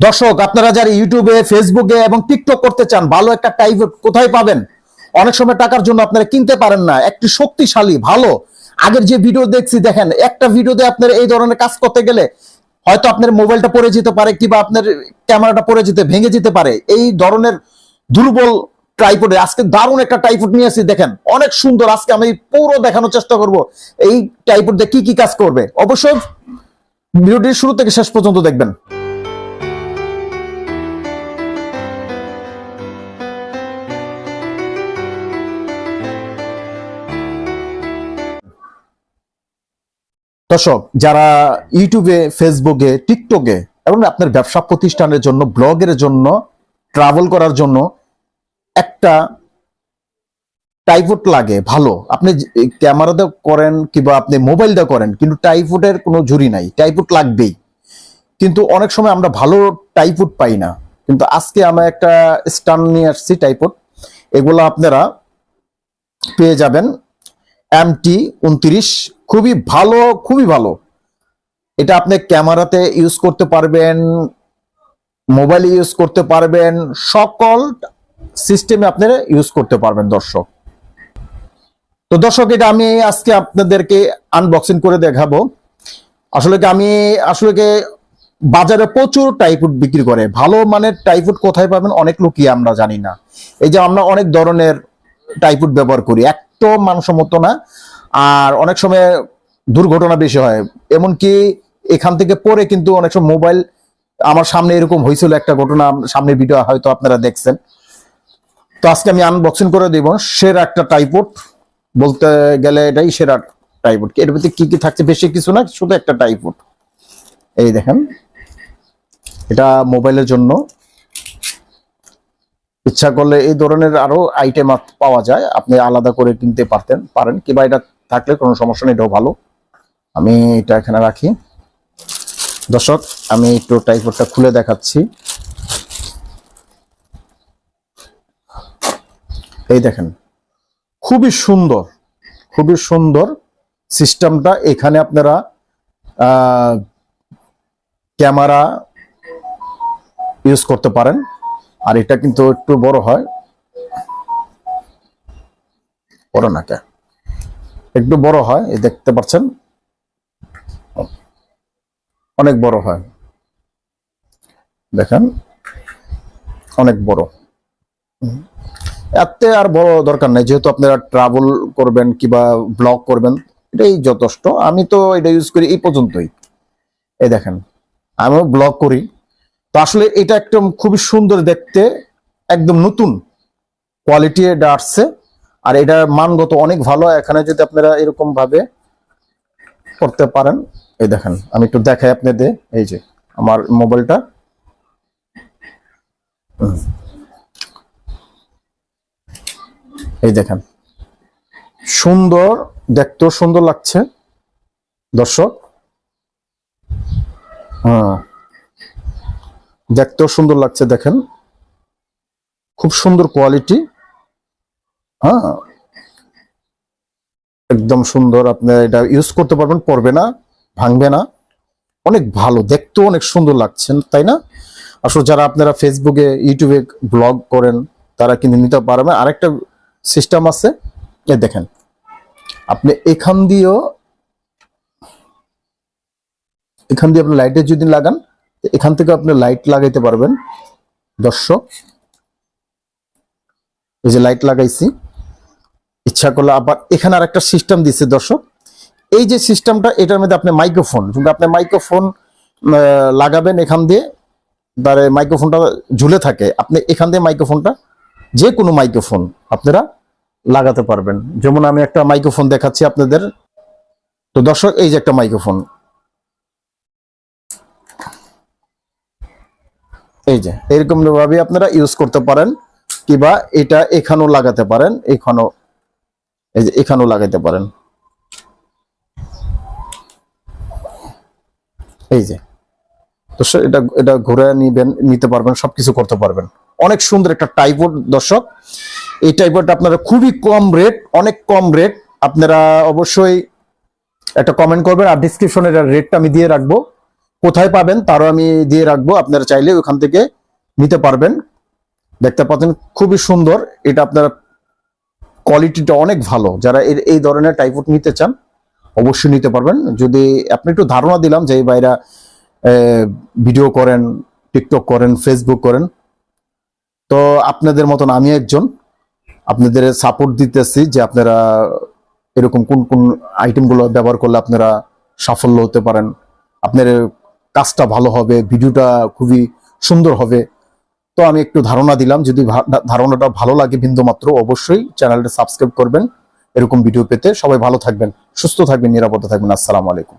দর্শক, আপনারা যারা ইউটিউবে ফেসবুকে এবং টিকটক করতে চান, ভালো একটা টাইপ কোথায় পাবেন? অনেক সময় টাকার জন্য আপনারা কিনতে পারেন না। একটি শক্তিশালী, ভালো। আগের যে ভিডিও দেখছি, দেখেন, একটা ভিডিওতে আপনার এই ধরনের কাজ করতে গেলে হয়তো আপনার মোবাইলটা পড়ে যেতে পারে কিংবা আপনার ক্যামেরাটা পড়ে যেতে, ভেঙে যেতে পারে। এই ধরনের দুর্বল ট্রাইপোডে আজকে দারুণ একটা টাইপোড নিয়ে আসি দেখেন, অনেক সুন্দর। আজকে আমি পুরো দেখানোর চেষ্টা করব এই টাইপোড দিয়ে কি কি কাজ করবে। অবশ্যই ভিডিওটির শুরু থেকে শেষ পর্যন্ত দেখবেন। দর্শক, যারা ইউটিউবে, ফেসবুকে, টিকটকে এবং আপনার ব্যবসা প্রতিষ্ঠানের জন্য, ব্লগের জন্য ট্রাভেল করার জন্য একটা টাইফুড লাগে, ভালো। আপনি ক্যামেরাতে করেন কিংবা আপনি মোবাইলটা করেন, কিন্তু টাইফুডের কোনো ঝুরি নাই। টাইফুড লাগবেই। কিন্তু অনেক সময় আমরা ভালো টাইফুড পাই না। কিন্তু আজকে আমরা একটা স্টান নিয়ে আসছি টাইফুড এগুলো আপনারা পেয়ে যাবেন এম টি উনত্রিশ খুবই ভালো খুবই ভালো। এটা আপনি ক্যামেরাতে ইউজ করতে পারবেন মোবাইলে ইউজ করতে পারবেন, সকল সিস্টেমে আপনারা ইউজ করতে পারবেন দর্শক। তো দর্শক, এটা আমি আজকে আপনাদেরকে আনবক্সিং করে দেখাবো। আসলে কি আমি, আসলে বাজারে প্রচুর টাইফুড বিক্রি করে। ভালো মানের টাইফুড কোথায় পাবেন অনেক লোকই আমরা জানি না। এই যে আমরা অনেক ধরনের টাইফুড ব্যবহার করি একটু মানসম্মত না। আর অনেক সময় দুর্ঘটনা বেশি হয়। এমনকি এখান থেকে পরে কিন্তু অনেক সময় মোবাইল আমার সামনে এরকম হয়েছিল একটা ঘটনা সামনে ভিডিও হয়তো আপনারা দেখছেন। তো আজকে আমি আনবক্সিং করে দিব। সেরা একটা টাইপোড বলতে গেলে এটাই সেরা টাইপোড এর ভিতরে কি কি থাকছে বেশি কিছু না, শুধু একটা টাইপোড এই দেখেন। এটা মোবাইলের জন্য। ইচ্ছা করলে এই ধরনের আরও আইটেম পাওয়া যায়। আপনি আলাদা করে কিনতে পারতেন, পারেন। কিংবা এটা থাকলে কোনো সমস্যা নেই, এটাও ভালো। আমি এটা এখানে রাখি। দর্শক, আমি একটু টাইপোডটা খুলে দেখাচ্ছি। এই দেখেন, খুবই সুন্দর খুবই সুন্দর সিস্টেমটা। এখানে আপনারা ক্যামেরা ইউজ করতে পারেন। আর এটা কিন্তু একটু বড় হয়। বড় না কে একটু বড় হয়, এই দেখতে পাচ্ছেন। অনেক বড় হয়। দেখেন, অনেক বড়। এতে আর বড় দরকার নাই, যেহেতু আপনারা ট্রাভেল করবেন কিবা ব্লগ করবেন, এটাই যথেষ্ট। আমি তো এটা ইউজ করি এই পর্যন্তই। এই দেখেন, আমিও ব্লগ করি। তো আসলে এটা একদম খুবই সুন্দর দেখতে, একদম নতুন কোয়ালিটি এটা আসছে। আর এটা মানগত অনেক ভালো, এখানে যদি আপনারা এরকম ভাবে করতে পারেন, এই দেখেন, আমি একটু দেখাই আপনাদের, এই যে আমার মোবাইলটা। এই দেখেন, সুন্দর, দেখতেও সুন্দর লাগছে, দর্শক। হ্যাঁ দেখতেও সুন্দর লাগছে, দেখেন। খুব সুন্দর কোয়ালিটি হ্যাঁ। একদম সুন্দর, আপনি এটা ইউজ করতে পারবেন পড়বে না, ভাঙবে না। অনেক ভালো, দেখতেও অনেক সুন্দর লাগছেন তাই না? আসলে যারা আপনারা ফেসবুকে ইউটিউবে ব্লগ করেন, তারা কিন্তু নিতে পারবেন আরেকটা সিস্টেম আছে, এ দেখেন। আপনি এখান দিয়েও, এখান দিয়ে আপনি লাইটের যদি লাগান, এখান থেকে আপনি লাইট লাগাইতে পারবেন। দর্শক, এই যে লাইট লাগাইছি। ইচ্ছা করলে আবার এখানে আর একটা সিস্টেম দিচ্ছে দর্শক। এই যে সিস্টেমটা এটার মধ্যে আপনি মাইক্রোফোন কিন্তু আপনি মাইক্রোফোন লাগাবেন এখান দিয়ে তার মাইক্রোফোনটা ঝুলে থাকে। আপনি এখান দিয়ে মাইক্রোফোনটা যে কোনো মাইক্রোফোন আপনারা লাগাতে পারবেন। যেমন আমি একটা মাইক্রোফোন দেখাচ্ছি আপনাদের। তো দর্শক, এই যে একটা মাইক্রোফোন এই যে এরকম ভাবে আপনারা ইউজ করতে পারেন, কিবা এটা এখানেও লাগাতে পারেন, এখানেও এই যে এখানেও লাগাইতে পারেন। এই যে। তো এটা এটা ঘুরে নিবেন, নিতে পারবেন, সবকিছু করতে পারবেন। অনেক সুন্দর একটা টাইপোড দর্শক। এই টাইপোড আপনারা খুবই কম রেট অনেক কম রেট আপনারা অবশ্যই একটা কমেন্ট করবেন আর ডিসক্রিপশনে রেটটা আমি দিয়ে রাখব। কোথায় পাবেন তারও আমি দিয়ে রাখব। আপনারা চাইলে ওখান থেকে নিতে পারবেন। দেখতে পাচ্ছেন, খুবই সুন্দর। এটা আপনার কোয়ালিটিটা অনেক ভালো। যারা এর, এই ধরনের টাইপুট নিতে চান, অবশ্যই নিতে পারবেন। যদি আপনি একটু ধারণা দিলাম যে এই ভাইরা ভিডিও করেন টিকটক করেন ফেসবুক করেন, তো আপনাদের মতন আমি একজন, আপনাদের সাপোর্ট দিতেছি যে আপনারা এরকম কোন কোন আইটেমগুলো ব্যবহার করলে আপনারা সাফল্য হতে পারেন। আপনার কাজটা ভালো হবে ভিডিওটা খুবই সুন্দর হবে। তো আমি একটু ধারণা দিলাম, যদি ধারণাটা ভালো লাগে বিন্দু মাত্র অবশ্যই চ্যানেলটা সাবস্ক্রাইব করবেন। এরকম ভিডিও পেতে সবাই ভালো থাকবেন, সুস্থ থাকবেন, নিরাপদে থাকবেন। আসসালামু আলাইকুম।